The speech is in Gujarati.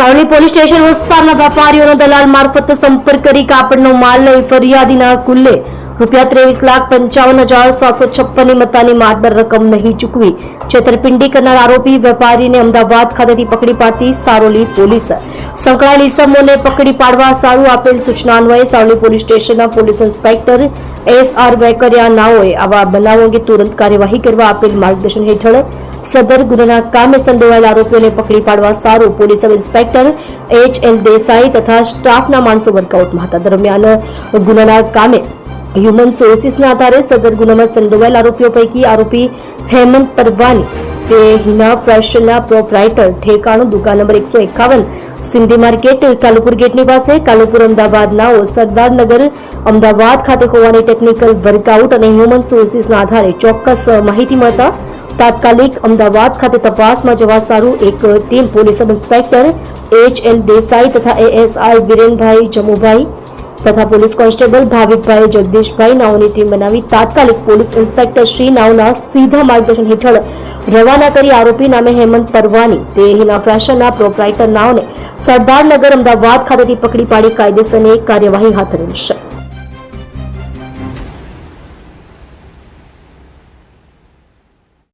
સાવલી પોલીસ સ્ટેશન વિસ્તારના વેપારીઓનો દલાલ મારફત સંપર્ક કરી કાપડનો માલ લઈ ફરિયાદીના કુલ્લે રૂપિયા ત્રેવીસ લાખ પંચાવન હજાર સાતસો છપ્પનની મતાની માતબર રકમ નહીં ચૂકવી છેતરપિંડી કરનાર આરોપી વેપારીને અમદાવાદ ખાતેથી પકડી પાડતી સારોલી પોલીસ સંકળાયેલ ઇસમોને પકડી પાડવા સારું આપેલ સૂચના અન્વયે સાવલી પોલીસ સ્ટેશનના police inspector S R Vekaria નાઓએ આવા બનાવો અંગે તુરંત કાર્યવાહી કરવા આપેલ માર્ગદર્શન હેઠળ સદર ગુનાના કામે સંડોવાયેલ આરોપીઓને પકડી પાડવા સારું police sub inspector H L Desai તથા સ્ટાફના માણસો વર્કઆઉટમાં હતા. દરમિયાન ગુનાના કામે હ્યુમન સોર્સિસના આધારે સદર ગુનામાં સંડોવાયેલ આરોપીઓ પૈકી આરોપી હેમંત પરવાની તે હિના ફેશનના પ્રોપરાઇટર ઠેકાણું દુકાન નંબર એકસો સિંધી માર્કેટ, કાલુપુર ગેટની પાસે કાલુપુર અમદાવાદના સરદારનગર અમદાવાદ ખાતે હોવાની ટેકનિકલ વર્કઆઉટ અને હ્યુમન સોર્સિસના આધારે ચોક્કસ માહિતી મળતા તાત્કાલિક અમદાવાદ ખાતે તપાસમાં જવા સારું એક team police inspector H L Desai તથા એએસઆઈ વિરેનભાઈ જમુભાઈ તથા પોલીસ કોન્સ્ટેબલ ભાવિકભાઈ જગદીશભાઈ નાઓની ટીમ બનાવી તાત્કાલિક પોલીસ ઇન્સ્પેક્ટર શ્રી નાઓના સીધા માર્ગદર્શન હેઠળ રવાના કરી આરોપી નામે હેમંત પરવાની તે હિના ફેશનના પ્રોપરાઇટર નાઓને સરદારનગર અમદાવાદ ખાતેથી પકડી પાડી કાયદેસરની કાર્યવાહી હાથ ધરી છે.